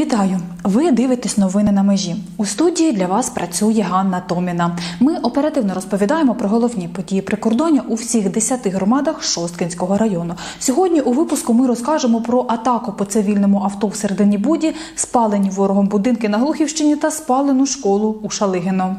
Вітаю! Ви дивитесь новини на межі. У студії для вас працює Ганна Томіна. Ми оперативно розповідаємо про головні події прикордоння у всіх 10 громадах Шосткинського району. Сьогодні у випуску ми розкажемо про атаку по цивільному авто в середині Буді, спалені ворогом будинки на Глухівщині та спалену школу у Шалигино.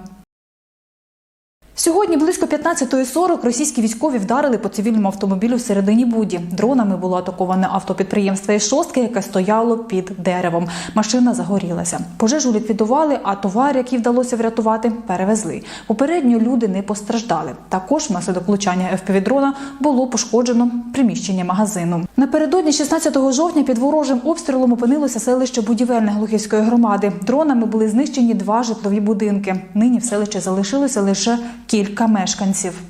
Сьогодні близько 15.40 російські військові вдарили по цивільному автомобілю в середині Буді. Дронами було атаковане автопідприємство із шостки, яке стояло під деревом. Машина загорілася. Пожежу ліквідували, а товар, який вдалося врятувати, перевезли. Попередньо люди не постраждали. Також внаслідок влучання ФПВ-дрона було пошкоджено приміщення магазину. Напередодні 16 жовтня під ворожим обстрілом опинилося селище Будівельне Глухівської громади. Дронами були знищені два житлові будинки. Нині в селищі залишилося лише кілька мешканців.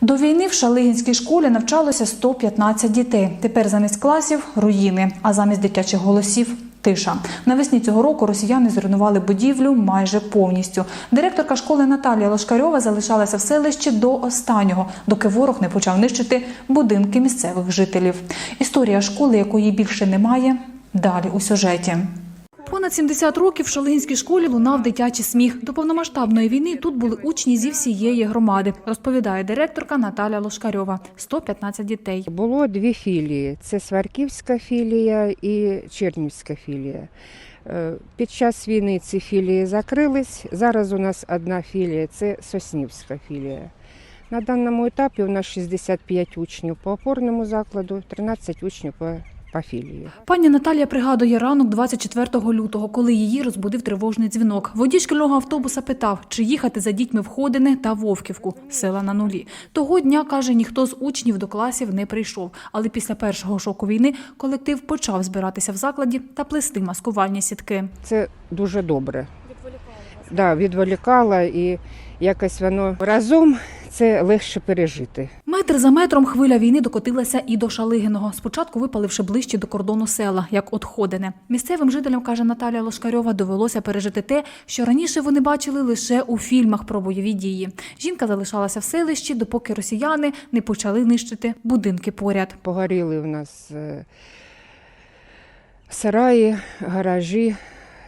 До війни в Шалигінській школі навчалося 115 дітей. Тепер замість класів руїни, а замість дитячих голосів тиша. Навесні цього року росіяни зруйнували будівлю майже повністю. Директорка школи Наталія Лошкарьова залишалася в селищі до останнього, доки ворог не почав нищити будинки місцевих жителів. Історія школи, якої більше немає, далі у сюжеті. Понад 70 років в Шалигінській школі лунав дитячий сміх. До повномасштабної війни тут були учні зі всієї громади, розповідає директорка Наталя Лошкарьова. 115 дітей. Було дві філії: це Сварківська філія і Чернівська філія. Е, Під час війни ці філії закрились. Зараз у нас одна філія це Соснівська філія. На даному етапі у нас 65 учнів по опорному закладу, 13 учнів по, по філії. Пані Наталія пригадує ранок 24 лютого, коли її розбудив тривожний дзвінок. Водій шкільного автобуса питав, чи їхати за дітьми в Ходине та Вовківку, села на нулі. Того дня, каже, ніхто з учнів до класів не прийшов. Але після першого шоку війни колектив почав збиратися в закладі та плести маскувальні сітки. Це дуже добре. Да, відволікало і якось воно разом це легше пережити. Метр за метром хвиля війни докотилася і до Шалигиного, спочатку випаливши ближче до кордону села, як от Ходине. Місцевим жителям, каже Наталія Лошкарьова, довелося пережити те, що раніше вони бачили лише у фільмах про бойові дії. Жінка залишалася в селищі, допоки росіяни не почали нищити будинки поряд. Погоріли в нас е, сараї, гаражі.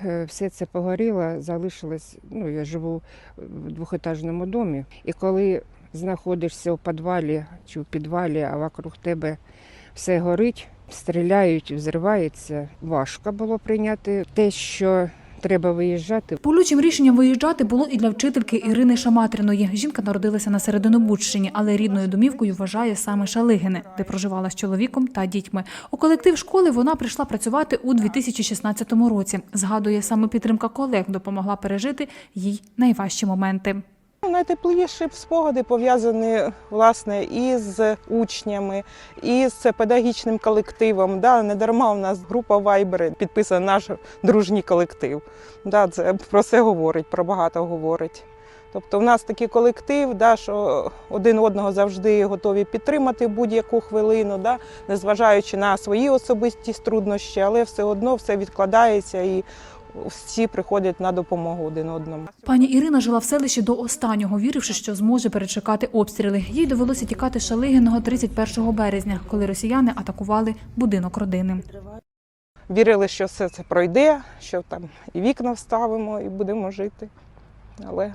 е, Все це погоріло, залишилось. Ну, я живу в двохетажному домі. І коли знаходишся у підвалі чи в підвалі, а вокруг тебе все горить, стріляють, взривається, важко було прийняти те, що треба виїжджати. Болючим рішенням виїжджати було і для вчительки Ірини Шаматріної. Жінка народилася на Серединобудщині, але рідною домівкою вважає саме Шалигине, де проживала з чоловіком та дітьми. У колектив школи вона прийшла працювати у 2016 році. Згадує, саме підтримка колег допомогла пережити їй найважчі моменти. Найтепліші спогади пов'язані власне із учнями, із педагогічним колективом. Да, не дарма у нас група Viber підписана наш дружній колектив. Да, це про це говорить, про багато говорить. Тобто в нас такий колектив, да, що один одного завжди готові підтримати будь-яку хвилину, да, незважаючи на свої особисті труднощі, але все одно все відкладається і всі приходять на допомогу один одному. Пані Ірина жила в селищі до останнього, віривши, що зможе перечекати обстріли. Їй довелося тікати з Шалигиного 31 березня, коли росіяни атакували будинок родини. Вірили, що все це пройде, що там і вікна вставимо, і будемо жити. Але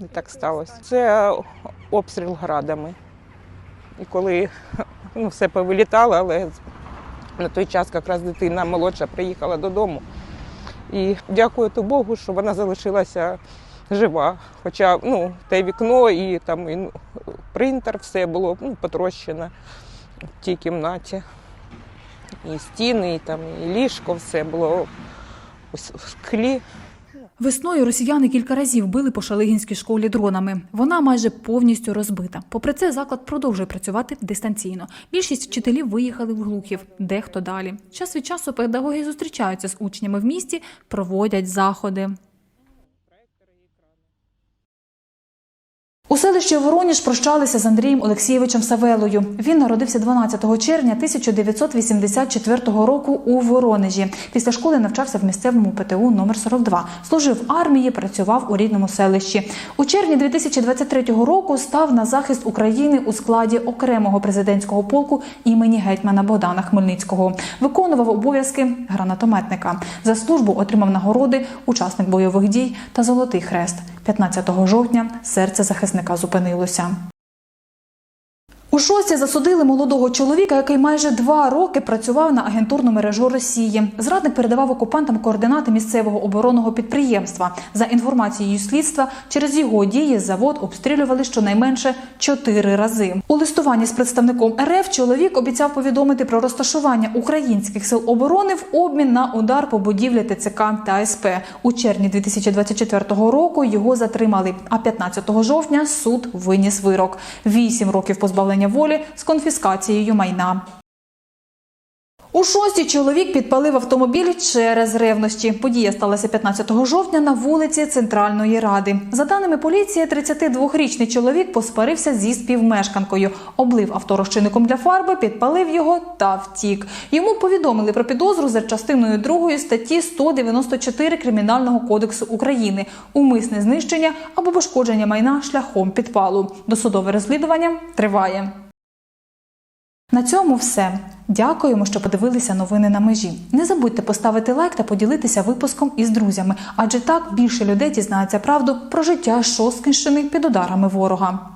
не так сталося. Це обстріл градами. І коли ну, все повилітало, але на той час якраз дитина молодша приїхала додому. І дякувати Богу, що вона залишилася жива. Хоча ну, те вікно і там і, ну, принтер, все було ну, потрощено в тій кімнаті. І стіни, і, там, і ліжко, все було в склі. Весною росіяни кілька разів били по Шалигінській школі дронами. Вона майже повністю розбита. Попри це, заклад продовжує працювати дистанційно. Більшість вчителів виїхали в Глухів, дехто далі. Час від часу педагоги зустрічаються з учнями в місті, проводять заходи. У селищі Вороніж прощалися з Андрієм Олексійовичем Савелою. Він народився 12 червня 1984 року у Воронежі. Після школи навчався в місцевому ПТУ номер 42 Служив в армії, працював у рідному селищі. У червні 2023 року став на захист України у складі окремого президентського полку імені гетьмана Богдана Хмельницького. Виконував обов'язки гранатометника. За службу отримав нагороди учасник бойових дій та Золотий Хрест. 15 жовтня серце захисника зупинилося. У шості засудили молодого чоловіка, який майже два роки працював на агентурну мережу Росії. Зрадник передавав окупантам координати місцевого оборонного підприємства. За інформацією слідства, через його дії завод обстрілювали щонайменше чотири рази. У листуванні з представником РФ чоловік обіцяв повідомити про розташування українських сил оборони в обмін на удар по будівлі ТЦК та СП. У червні 2024 року його затримали. А 15 жовтня суд виніс вирок: вісім років позбавлення волі з конфіскацією майна. У шостій чоловік підпалив автомобіль через ревнощі. Подія сталася 15 жовтня на вулиці Центральної Ради. За даними поліції, 32-річний чоловік посварився зі співмешканкою, облив авто розчинником для фарби, підпалив його та втік. Йому повідомили про підозру за частиною 2 статті 194 Кримінального кодексу України умисне знищення або пошкодження майна шляхом підпалу. Досудове розслідування триває. На цьому все. Дякуємо, що подивилися новини на межі. Не забудьте поставити лайк та поділитися випуском із друзями, адже так більше людей дізнається правду про життя Шосткинщини під ударами ворога.